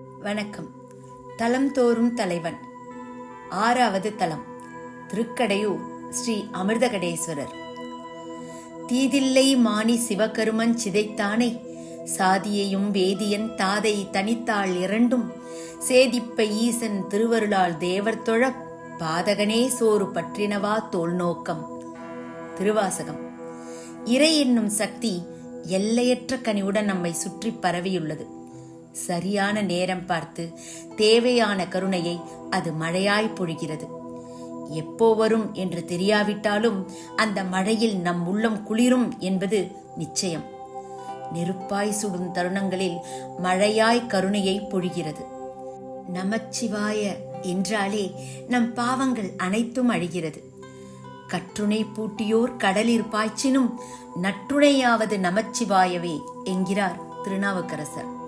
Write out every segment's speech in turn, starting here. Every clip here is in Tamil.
வணக்கம். தலம் தோறும் தலைவன். ஆறாவது தலம். திருக்கடையூர் ஸ்ரீ அமிர்தகடேஸ்வரர். தீதில்லை மாணி சிவகருமன் சிதைத்தானை? சாதியையும் வேதியன் தாதை தனித்தாள் இரண்டும். சேதிப்ப ஈசன் திருவருளால் தேவர் தொழ பாதகனே சோறு பற்றினவா தோல் நோக்கம்? திருவாசகம். இறை என்னும் சக்தி எல்லையற்ற கனிவுடன் நம்மை சுற்றி பரவியுள்ளது. சரியான நேரம் பார்த்து தேவையான கருணையை அது மழையாய் பொழிகிறது. எப்போ வரும் என்று தெரியாவிட்டாலும் அந்த மழையில் நம் உள்ளம் குளிரும் என்பது நிச்சயம். நெருப்பாய் சுடும் தருணங்களில் மழையாய் கருணையை பொழிகிறது. நமச்சிவாய என்றாலே நம் பாவங்கள் அனைத்தும் அழிகிறது. கற்றுணை பூட்டியோர் கடலிற் பாய்ச்சினும் நற்றுணையாவது நமச்சிவாயவே என்கிறார் திருநாவுக்கரசர்.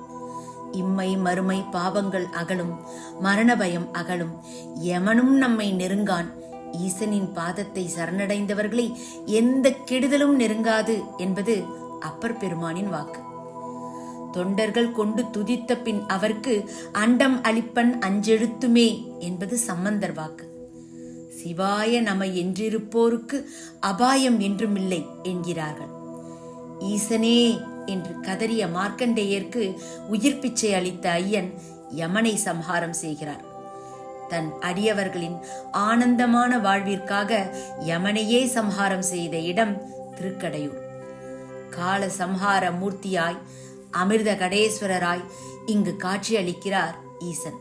இம்மை மறுமை பாவங்கள் அகலும் மரண பயம் அகலும். எமனும் நம்மை நெருங்கான். ஈசனின் பாதத்தை சரணடைந்தவர்களை எந்த கெடுதலும் நெருங்காது என்பது அப்பர் பெருமானின் வாக்கு. தொண்டர்கள் கொண்டு துதித்த பின் அவர்க்கு அண்டம் அளிப்பன் அஞ்செழுத்துமே என்பது சம்பந்தர் வாக்கு. சிவாய நம என்றிருப்போருக்கு அபாயம் என்றுமில்லை என்கிறார்கள். ஈசனே என்று கதறிய மார்க்கண்டேயர்க்கு உயிர் பிச்சை அளித்த ஐயன் யமனை சம்ஹாரம் செய்கிறார். தன் அடியவர்களின் ஆனந்தமான வாழ்விற்காக யமனையே சம்ஹாரம் செய்த இடம் திருக்கடையூர். கால சம்ஹார மூர்த்தியாய் அமிர்த கடேஸ்வரராய் இங்கு காட்சியளிக்கிறார் ஈசன்.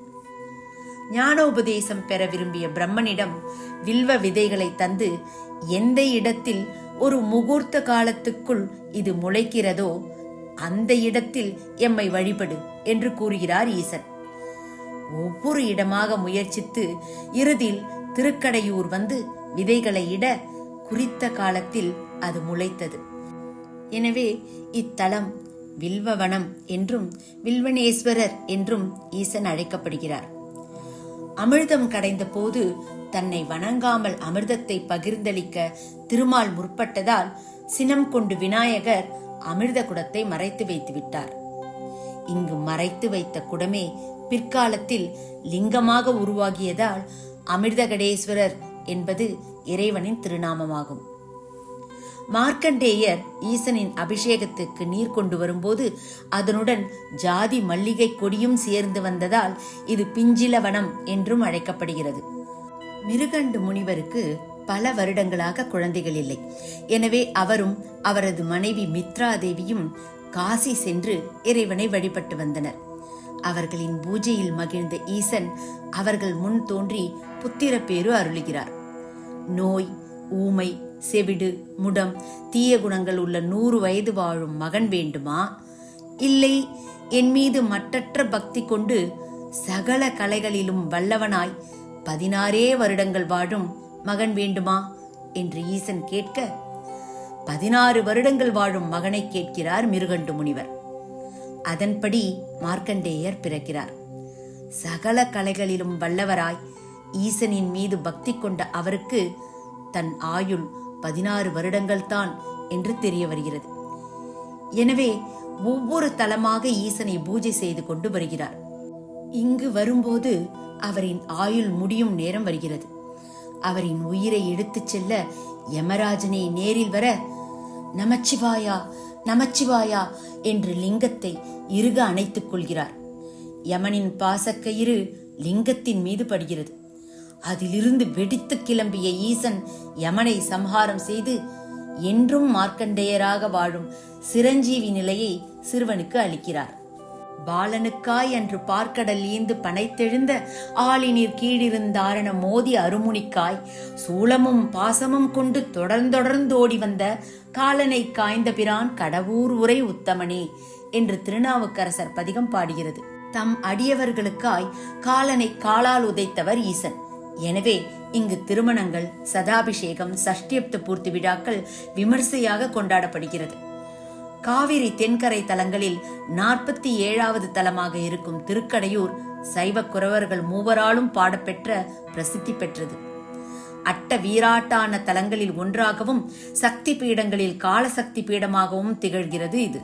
ஞானோபதேசம் பெற விரும்பிய பிரம்மனிடம் வில்வ விதைகளை தந்து எந்த இடத்தில் ஒரு முகூர்த்த காலத்துக்குள் இது முளைக்கிறதோ அந்த இடத்தில் எம்மை வழிபடு என்று கூறுகிறார் ஈசன். ஒவ்வொரு இடமாக முயற்சித்து இறுதியில் திருக்கடையூர் வந்து விதைகளை இட குறித்த காலத்தில் அது முளைத்தது. எனவே இத்தலம் வில்வவனம் என்றும் வில்வனேஸ்வரர் என்றும் ஈசன் அழைக்கப்படுகிறார். அமிர்தம் கடைந்த போது தன்னை வணங்காமல் அமிர்தத்தை பகிர்ந்தளிக்க திருமால் முற்பட்டதால் சினம் கொண்டு விநாயகர் அமிர்த குடத்தை மறைத்து வைத்து விட்டார். இங்கு மறைத்து வைத்த குடமே பிற்காலத்தில் லிங்கமாக உருவாகியதால் அமிர்தகடேஸ்வரர் என்பது இறைவனின் திருநாமமாகும். மார்க்கண்டேயர் ஈசனின் அபிஷேகத்துக்கு நீர் கொண்டு வரும்போது அதனுடன் ஜாதி மல்லிகை கொடியும் சேர்ந்து வந்ததால் இது பிஞ்சிலவனம் என்றும் அழைக்கப்படுகிறது. மிருகண்டு முனிவருக்கு பல வருடங்களாக குழந்தைகள் இல்லை. எனவே அவரும் அவரது மனைவி மித்ரா தேவியும் காசி சென்று இறைவனை வழிபட்டு வந்தனர். அவர்களின் பூஜையில் மகிழ்ந்த ஈசன் அவர்கள் முன் தோன்றி புத்திர பேரு அருளுகிறார். நோய் ஊமை செவிடு முடம் தீய குணங்கள் உள்ள நூறு வயது வாழும் மகன் வேண்டுமா? இல்லை என் மீது மட்டற்ற பக்தி கொண்டு சகல கலைகளிலும் வல்லவனாய் பதினாறே வருடங்கள் வாழும் மகன் வேண்டுமா? என்று ஈசன் கேட்க பதினாறு வருடங்கள் வாழும் மகனை கேட்கிறார் மிருகண்டு முனிவர். அதன்படி மார்க்கண்டேயர் பிறக்கிறார். சகல கலைகளிலும் வல்லவராய் ஈசனின் மீது பக்தி கொண்ட அவருக்கு தன் ஆயுள் பதினாறு வருடங்கள் தான் என்று தெரிய வருகிறது. எனவே ஒவ்வொரு தலமாக ஈசனை பூஜை செய்து கொண்டு வருகிறார். இங்கு வரும்போது அவரின் ஆயுள் முடியும் நேரம் வருகிறது. அவரின் உயிரை எடுத்துச் செல்ல யமராஜனை நேரில் வர நமச்சிவாயா நமச்சிவாயா என்று லிங்கத்தை இறுக அணைத்துக் கொள்கிறார். யமனின் பாசக்கயிறு லிங்கத்தின் மீது படுகிறது. அதிலிருந்து வெடித்து கிளம்பிய ஈசன் யமனை சம்ஹாரம் செய்து என்றும் மார்க்கண்டேயராக வாழும் சிரஞ்சீவி நிலையை சிறுவனுக்கு அளிக்கிறார். பாலனுக்காய் அன்று பார்க்கடல் ஈந்து பனைத்தெழுந்த ஆளினீர் கீழிருந்தாரண மோதி அருமுனிக்காய் சூளமும் பாசமும் கொண்டு தொடர்ந்தொடர்ந்தோடி வந்த காலனை காய்ந்த பிரான் கடவுர் உரை உத்தமனே என்று திருநாவுக்கரசர் பதிகம் பாடுகிறது. தம் அடியவர்களுக்காய் காலனை காலால் உதைத்தவர் ஈசன். எனவே இங்கு திருமணங்கள் சதாபிஷேகம் சஷ்டியப்த பூர்த்தி விழாக்கள் விமர்சையாக கொண்டாடப்படுகிறது. காவிரி தென்கரை தலங்களில் நாற்பத்தி ஏழாவது தலமாக இருக்கும் திருக்கடையூர் சைவ குறவர்கள் மூவராலும் பாடப்பெற்ற பிரசித்தி பெற்றது. அட்ட வீராட்டான தலங்களில் ஒன்றாகவும் சக்தி பீடங்களில் காலசக்தி பீடமாகவும் திகழ்கிறது இது.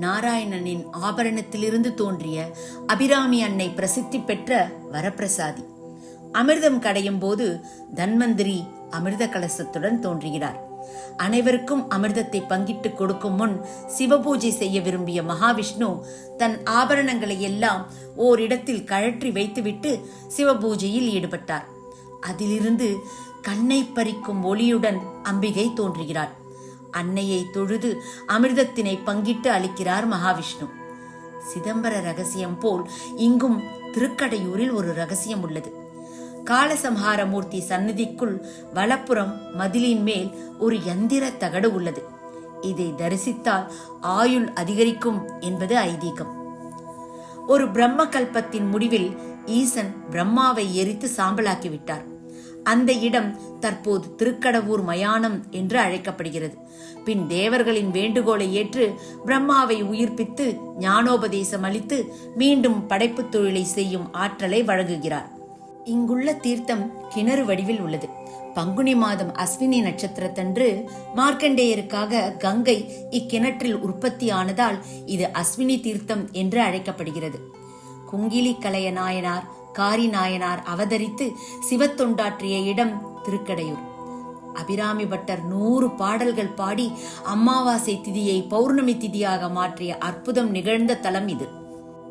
நாராயணனின் ஆபரணத்திலிருந்து தோன்றிய அபிராமி அன்னை பிரசித்தி பெற்ற வரப்பிரசாதி. அமிர்தம் கடையும் போது தன்வந்திரி அமிர்த கலசத்துடன் தோன்றுகிறார். அனைவருக்கும் அமிர்தத்தை பங்கிட்டு கொடுக்கும் முன் சிவபூஜை செய்ய விரும்பிய மகாவிஷ்ணு தன் ஆபரணங்களை எல்லாம் ஓரிடத்தில் கழற்றி வைத்துவிட்டு சிவபூஜையில் ஈடுபட்டார். அதிலிருந்து கண்ணை பறிக்கும் ஒளியுடன் அம்பிகை தோன்றுகிறாள். அன்னையை தொழுது அமிர்தத்தினை பங்கிட்டு அளிக்கிறார் மகாவிஷ்ணு. சிதம்பர ரகசியம் போல் இங்கும் திருக்கடையூரில் ஒரு ரகசியம் உள்ளது. காலசம்ஹார மூர்த்தி சந்நிதிக்குள் வலப்புறம் மதிலின் மேல் ஒரு யந்திர தகடு உள்ளது. இதை தரிசித்தால் ஆயுள் அதிகரிக்கும் என்பது ஐதீகம். ஒரு பிரம்ம கல்பத்தின் முடிவில் ஈசன் பிரம்மாவை எரித்து சாம்பலாக்கிவிட்டார். அந்த இடம் தற்போது திருக்கடவூர் மயானம் என்று அழைக்கப்படுகிறது. பின் தேவர்களின் வேண்டுகோளை ஏற்று பிரம்மாவை உயிர்ப்பித்து ஞானோபதேசம் அளித்து மீண்டும் படைப்புத் தொழிலை செய்யும் ஆற்றலை வழங்குகிறார். இங்குள்ள தீர்த்தம் கிணறு வடிவில் உள்ளது. பங்குனி மாதம் அஸ்வினி நட்சத்திரத்தன்று மார்க்கண்டேயருக்காக கங்கை இக்கிணற்றில் உற்பத்தி ஆனதால் இது அஸ்வினி தீர்த்தம் என்று அழைக்கப்படுகிறது. குங்கிலி கலைய நாயனார் காரி நாயனார் அவதரித்து சிவத்தொண்டாற்றிய இடம் திருக்கடையூர். அபிராமி பட்டர் நூறு பாடல்கள் பாடி அமாவாசை திதியை பௌர்ணமி திதியாக மாற்றிய அற்புதம் நிகழ்ந்த தலம் இது.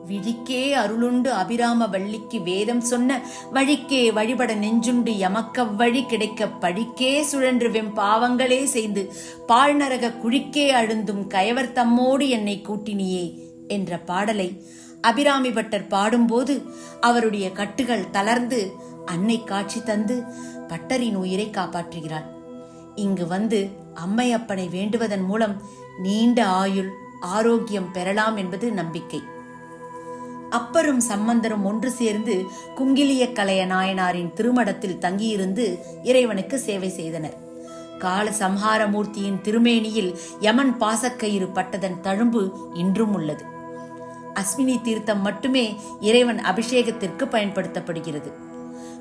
விழிக்கே அருளுண்டு அபிராம வள்ளிக்கு வேதம் சொன்ன வழிக்கே வழிபட நெஞ்சுண்டு எமக்க வழி கிடைக்க பழிக்கே சுழன்று வெம் பாவங்களே செய்து பாழ்நரக குழிக்கே அழுந்தும் கயவர் தம்மோடு என்னை கூட்டினியே என்ற பாடலை அபிராமி பட்டர் பாடும்போது அவருடைய கட்டுகள் தளர்ந்து அன்னை காட்சி தந்து பட்டரின் உயிரை காப்பாற்றுகிறாள். இங்கு வந்து அம்மையப்பனை வேண்டுவதன் மூலம் நீண்ட ஆயுள் ஆரோக்கியம் பெறலாம் என்பது நம்பிக்கை. அப்பரும் சம்பந்தரும் ஒன்று சேர்ந்து குங்கிலிய கலைய நாயனாரின் திருமடத்தில் தங்கியிருந்து இறைவனுக்கு சேவை செய்தனர். கால சம்ஹார மூர்த்தியின் திருமேனியில் யமன் பாசக்கயிறு பட்டதன் தழும்பு இன்றும் உள்ளது. அஸ்வினி தீர்த்தம் மட்டுமே இறைவன் அபிஷேகத்திற்கு பயன்படுத்தப்படுகிறது.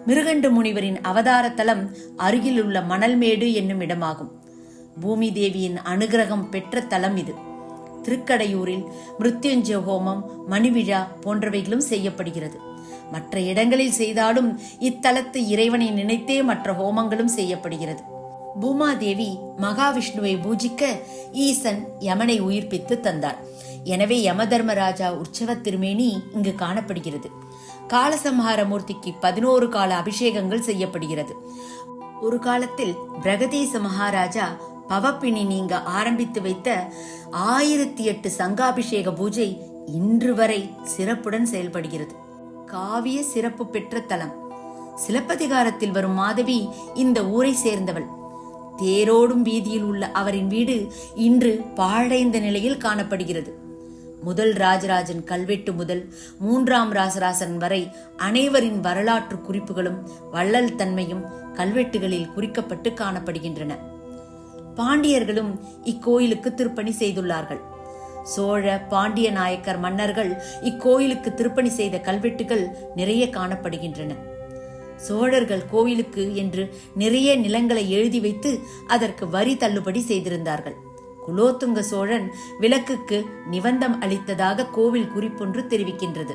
மிருகண்டு முனிவரின் அவதார தலம் அருகிலுள்ள மணல்மேடு என்னும் இடமாகும். பூமி தேவியின் அனுகிரகம் பெற்ற தலம் இது. திருக்கடையூரில் மிருத்யுஞ்சய ஹோமம் மணிவிழா போன்றவைகளும் செய்யப்படுகிறது. மற்ற இடங்களில் செய்தாலும் இத்தலத்து இறைவனை நினைத்தே மற்ற ஹோமங்களும் செய்யப்படுகிறது. பூமாதேவி மகாவிஷ்ணுவை பூஜிக்க ஈசன் யமனை உயிர்ப்பித்து தந்தார் எனவே யமதர்மராஜா உற்சவ திருமேனி இங்கு காணப்படுகிறது. காலசம்ஹார மூர்த்திக்கு பதினோரு கால அபிஷேகங்கள் செய்யப்படுகிறது. ஒரு காலத்தில் பிரகதீச மகாராஜா பவப்பினி நீங்க ஆரம்பித்து வைத்த ஆயிரத்தி எட்டு சங்காபிஷேக பூஜை இன்று வரை சிறப்புடன் செயல்படுகிறது. காவிய சிறப்பு பெற்ற தலம். சிலப்பதிகாரத்தில் வரும் மாதவி இந்த ஊரை சேர்ந்தவள். தேரோடும் வீதியில் உள்ள அவரின் வீடு இன்று பாழடைந்த நிலையில் காணப்படுகிறது. முதல் ராஜராஜன் கல்வெட்டு முதல் மூன்றாம் ராசராசன் வரை அனைவரின் வரலாற்று குறிப்புகளும் வள்ளல் தன்மையும் கல்வெட்டுகளில் குறிக்கப்பட்டு காணப்படுகின்றன. பாண்டியர்களும் இக்கோயிலுக்கு திருப்பணி செய்துள்ளார்கள். சோழ பாண்டிய நாயக்கர் மன்னர்கள் இக்கோயிலுக்கு திருப்பணி செய்த கல்வெட்டுகள் நிறைய காணப்படுகின்றன. சோழர்கள் கோவிலுக்கு என்று நிறைய நிலங்களை எழுதி வைத்து அதற்கு வரி தள்ளுபடி செய்திருந்தார்கள். குலோத்துங்க சோழன் விளக்குக்கு நிபந்தம் அளித்ததாக கோவில் குறிப்பொன்று தெரிவிக்கின்றது.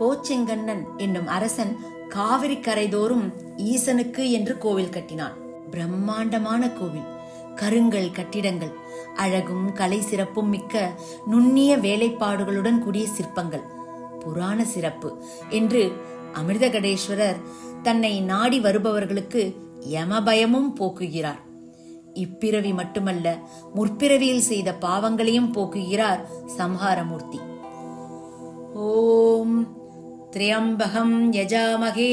கோச்செங்கண்ணன் என்னும் அரசன் காவிரி கரைதோறும் ஈசனுக்கு என்று கோவில் கட்டினான். பிரம்மாண்டமான கோவில். கருங்கல் கட்டிடங்கள் அழகும் கலை சிறப்பும் மிக்க நுண்ணிய வேலைப்பாடுகளுடன் கூடிய சிற்பங்கள் புராண சிறப்பு என்று அமிர்தகடேஸ்வரர் தன்னை நாடி வருபவர்களுக்கு யமபயமும் போக்குகிறார். இப்பிறவி மட்டுமல்ல முற்பிறவியில் செய்த பாவங்களையும் போக்குகிறார் சம்ஹாரமூர்த்தி. ஓம் त्र्यम्बहं यजामहे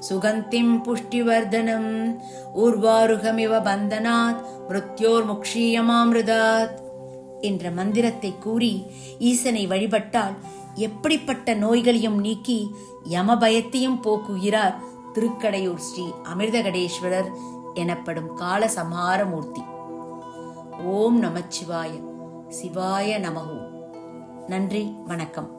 सुगन्धिं पुष्टिवर्धनम् ஊர்வாருகமிவ பந்தனாத் மிருத்யோர் முக்ஷீயமாமிருதாத் என்ற மந்திரத்தை கூறி ஈசனை வழிபட்டால் எப்படிப்பட்ட நோய்களையும் நீக்கி யமபயத்தையும் போக்குகிறார் திருக்கடையூர் ஸ்ரீ அமிர்தகடேஸ்வரர் எனப்படும் கால சமாரமூர்த்தி ஓம் நமச்சிவாய சிவாய நமகோ நன்றி வணக்கம்